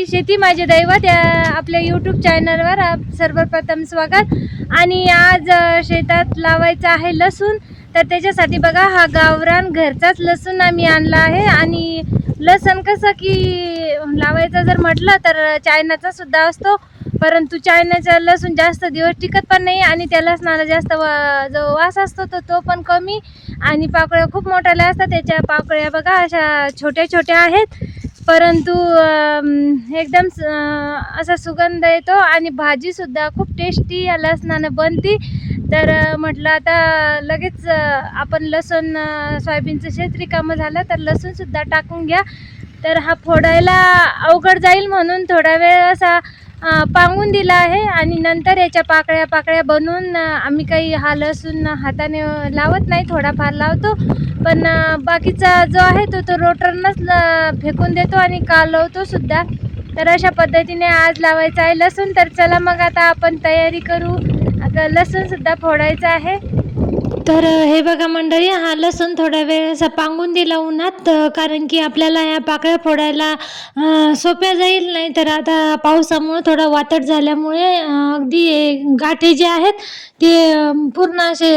मी शेती माझे दैवत या आपल्या यूट्यूब चॅनलवर आप सर्वप्रथम स्वागत. आणि आज शेतात लावायचं आहे लसूण. तर त्याच्यासाठी बघा हा गावरान घरचाच लसूण आम्ही आणला आहे. आणि लसूण कसं की लावायचं जर म्हटलं तर चायनाचा सुद्धा असतो. परंतु चायनाचा लसूण जास्त दिवस टिकत पण नाही आणि त्या लसणाला जास्त वा जो वास असतो तो तो पण कमी. आणि पाकळ्या खूप मोठ्याल्या असतात. त्याच्या पाकळ्या बघा अशा छोट्या छोट्या आहेत. परंतु एकदम स- असा सुगंध येतो आणि भाजीसुद्धा खूप टेस्टी या लसणानं बनती. तर म्हटलं आता लगेच आपण लसूण सोयाबीनचं शेत रिकामं झालं तर लसूणसुद्धा टाकून घ्या. तर हा फोडायला अवघड जाईल म्हणून थोडा वेळ असा पांगून दिला आहे आणि नंतर याच्या पाकळ्या पाकळ्या बनवून आम्ही काही हा लसूण हाताने लावत नाही थोडाफार लावतो. पण बाकीचा जो आहे तो तो रोटरनंच फेकून देतो आणि कालवतो सुद्धा. तर अशा पद्धतीने आज लावायचं आहे लसूण. तर चला मग आता आपण तयारी करू. आता लसूणसुद्धा फोडायचं आहे. तर हे बघा मंडळी हा लसूण थोडा वेळ असा पांगून दिला उन्हात कारण की आपल्याला या पाकळ्या फोडायला सोप्या जाईल नाही तर आता पावसामुळे थोडा वातड झाल्यामुळे अगदी हे गाठे जे आहेत ते पूर्ण असे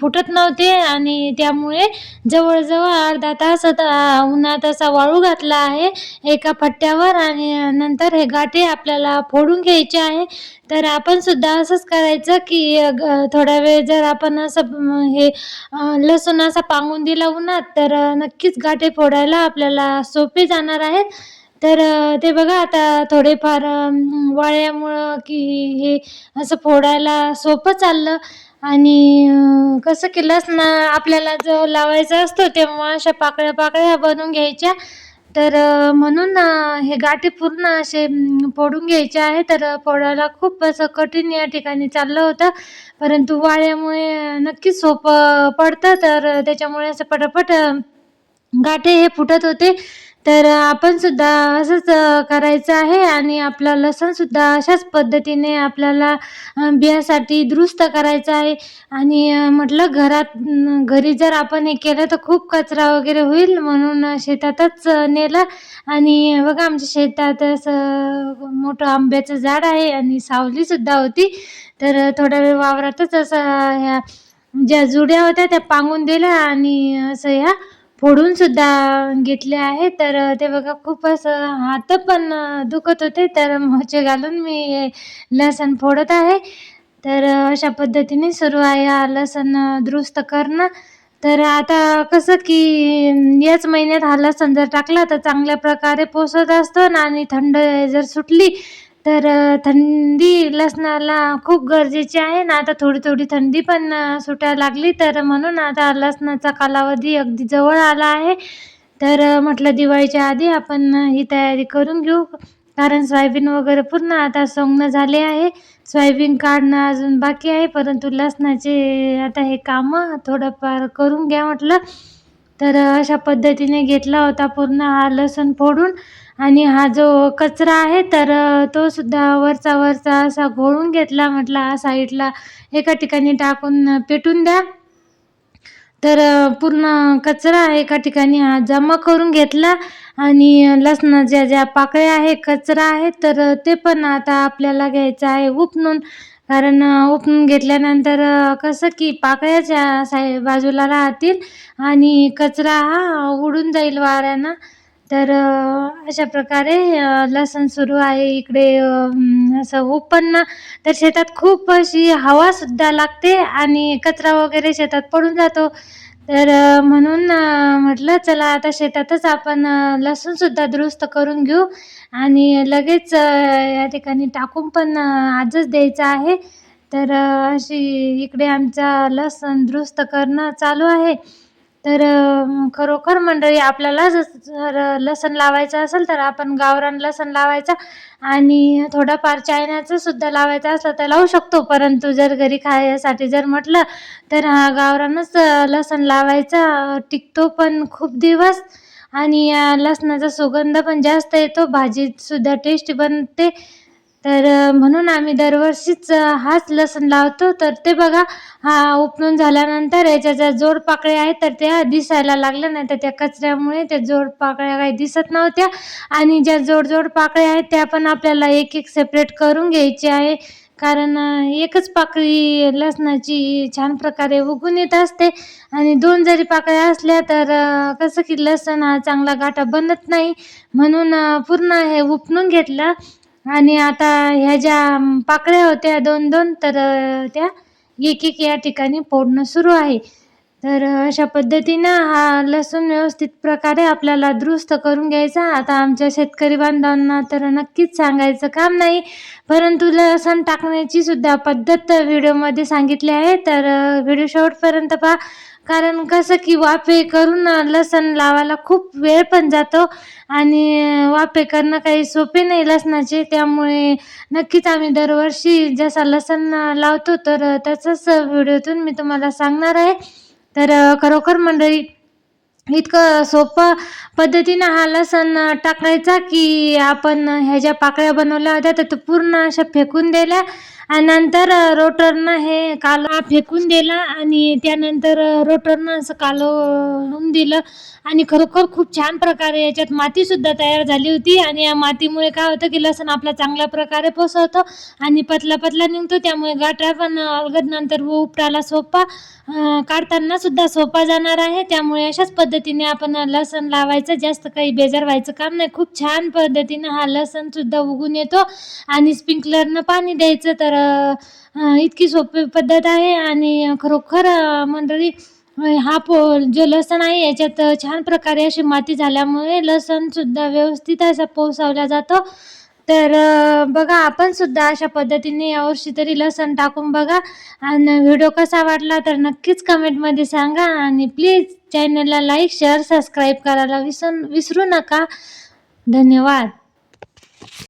फुटत नव्हते आणि त्यामुळे जवळजवळ अर्धा तास आता उन्हात असा वाळू घातला आहे एका फट्ट्यावर आणि नंतर हे गाठे आपल्याला फोडून घ्यायचे आहे. तर आपण सुद्धा असंच करायचं की थोडा वेळ जर आपण असं हे लसूण असा पांगून दिला उन्हात तर नक्कीच गाठे फोडायला आपल्याला सोपे जाणार आहेत. तर ते बघा आता थोडेफार वाळ्यामुळं की हे असं फोडायला सोपं चाललं. आणि कसं की लसण आपल्याला जो लावायचा असतो तेव्हा अशा पाकळ्या पाकळ्या बनवून घ्यायच्या. तर म्हणून हे गाठी पूर्ण असे फोडून घ्यायचे आहे. तर फोडायला खूप असं कठीण या ठिकाणी चाललं होतं. परंतु वाळ्यामुळे नक्कीच सोपं पडतं. तर त्याच्यामुळे असं पटापट गाठे हे फुटत होते. तर आपण सुद्धा असंच करायचं आहे आणि आपला लसूण सुद्धा अशाच पद्धतीने आपल्याला बियासाठी दुरुस्त करायचं आहे. आणि म्हटलं घरात घरी जर आपण हे केलं तर खूप कचरा वगैरे होईल म्हणून शेतातच नेलं. आणि बघा आमच्या शेतात असं मोठं आंब्याचं झाड आहे आणि सावलीसुद्धा होती. तर थोडा वेळ वावरातच असं ह्या ज्या जुड्या होत्या त्या पांगून दिल्या आणि असं ह्या फोडून सुद्धा घेतले आहे. तर ते बघा खूप असं हात पण दुखत होते. तर मोचे घालून मी लसण फोडत आहे. तर अशा पद्धतीने सुरू आहे हा लसण दुरुस्त करणं. तर आता कसं की याच महिन्यात हा लसण जर टाकला तर चांगल्या प्रकारे पोसत असतो. आणि थंड जर सुटली तर थंडी लसणाला खूप गरजेची आहे ना. आता थोडी थोडी थंडी पण सुटायला लागली. तर म्हणून आता लसणाचा कालावधी अगदी जवळ आला आहे. तर म्हटलं दिवाळीच्या आधी आपण ही तयारी करून घेऊ. कारण सोयाबीन वगैरे पूर्ण आता सोंगणं झाले आहे. सोयाबीन काढणं अजून बाकी आहे. परंतु लसणाचे आता हे कामं थोडंफार करून घ्या म्हटलं. तर अशा पद्धतीने घेतला होता पूर्ण हा लसूण फोडून. आणि हा जो कचरा आहे तर तो सुद्धा वरचा वरचा असा घोळून घेतला म्हटलं हा साईडला एका ठिकाणी टाकून पेटून द्या. तर पूर्ण कचरा एका ठिकाणी हा जमा करून घेतला आणि लसणाच्या ज्या पाकळ्या आहे कचरा आहे तर ते पण आता आपल्याला घ्यायचं आहे उपणून कारण उपनून उपणून घेतल्यानंतर कसं की पाकळ्याच्या साई बाजूला राहतील आणि कचरा हा उडून जाईल वाऱ्यानं. तर अशा प्रकारे लसण सुरू आहे. इकडे असं उपन्न तर शेतात खूप अशी हवासुद्धा लागते आणि कचरा वगैरे शेतात पडून जातो. तर म्हणून म्हटलं चला आता शेतातच आपण लसूणसुद्धा दुरुस्त करून घेऊ आणि लगेच या ठिकाणी टाकून पण आजच द्यायचं आहे. तर अशी इकडे आमचा लसण दुरुस्त करणं चालू आहे. तर खरोखर मंडळी आपल्याला जर जर लसण लावायचं असेल तर आपण गावरान लसण लावायचा आणि थोडाफार चायनाचं सुद्धा लावायचं असलं तर लावू शकतो. परंतु जर घरी खायसाठी जर म्हटलं तर हा गावरानच लसूण लावायचा टिकतो पण खूप दिवस आणि या लसणाचा सुगंध पण जास्त येतो. भाजीसुद्धा टेस्टी बनते. तर म्हणून आम्ही दरवर्षीच हाच लसूण लावतो. तर ते बघा हा उपटून झाल्यानंतर याच्या ज्या जोड पाकळ्या आहेत तर त्या दिसायला लागल्या नाही तर त्या कचऱ्यामुळे त्या जोड पाकळ्या काही दिसत नव्हत्या. आणि ज्या जोड जोड पाकळ्या आहेत त्या पण आपल्याला एक एक सेपरेट करून घ्यायची आहे. कारण एकच पाकळी लसणाची छान प्रकारे उगून येत असते. आणि दोन जरी पाकळ्या असल्या तर कसं की लसण हा चांगला गाठा बनत नाही. म्हणून पूर्ण हे उपटून घेतलं. आणि आता ह्या ज्या पाकळ्या होत्या दोन दोन तर त्या एक एक या ठिकाणी फोडणं सुरू आहे. तर अशा पद्धतीनं हा लसूण व्यवस्थित प्रकारे आपल्याला दुरुस्त करून घ्यायचा. आता आमच्या शेतकरी बांधवांना तर नक्कीच सांगायचं काम नाही परंतु लसण टाकण्याची सुद्धा पद्धत व्हिडिओमध्ये सांगितली आहे. तर व्हिडिओ शेवटपर्यंत पहा. कारण कसं की वाफे करून लसण लावायला खूप वेळ पण जातो आणि वाफे करणं काही सोपे नाही लसणाचे. त्यामुळे नक्कीच आम्ही दरवर्षी जसा लसण लावतो तर तसंच त्याचाच व्हिडिओतून मी तुम्हाला सांगणार आहे. तर खरोखर मंडळी इतकं सोपं पद्धतीनं हा लसण टाकायचा की आपण ह्या ज्या पाकळ्या बनवल्या होत्या तर पूर्ण अशा फेकून दिल्या. आणि नंतर रोटरनं हे कालवा फेकून दिला आणि त्यानंतर रोटरनं असं कालवून दिलं. आणि खरोखर खूप छान प्रकारे याच्यात मातीसुद्धा तयार झाली होती आणि या मातीमुळे काय होतं की लसण आपला चांगल्या प्रकारे पोसवतो आणि पतला पतला निघतो. त्यामुळे गाठा पण अलगद नंतर उपटायला सोपा काढताना सुद्धा सोपा जाणार आहे. त्यामुळे अशाच पद्धतीने आपण लसण लावायचं जास्त काही बेजार व्हायचं काम नाही. खूप छान पद्धतीनं हा लसणसुद्धा उगून येतो आणि स्प्रिंकलरनं पाणी द्यायचं. तर इतकी सोपी पद्धत आहे आणि खरोखर मंडळी हा पो जो लसण आहे याच्यात छान प्रकारे अशी माती झाल्यामुळे लसणसुद्धा व्यवस्थित असा पोसवला जातो. तर बघा आपण सुद्धा अशा पद्धतीने यावर्षी तरी लसण टाकून बघा. आणि व्हिडिओ कसा वाटला तर नक्कीच कमेंटमध्ये सांगा. आणि प्लीज चॅनलला लाईक शेअर सबस्क्राईब करायला विसर विसरू नका. धन्यवाद.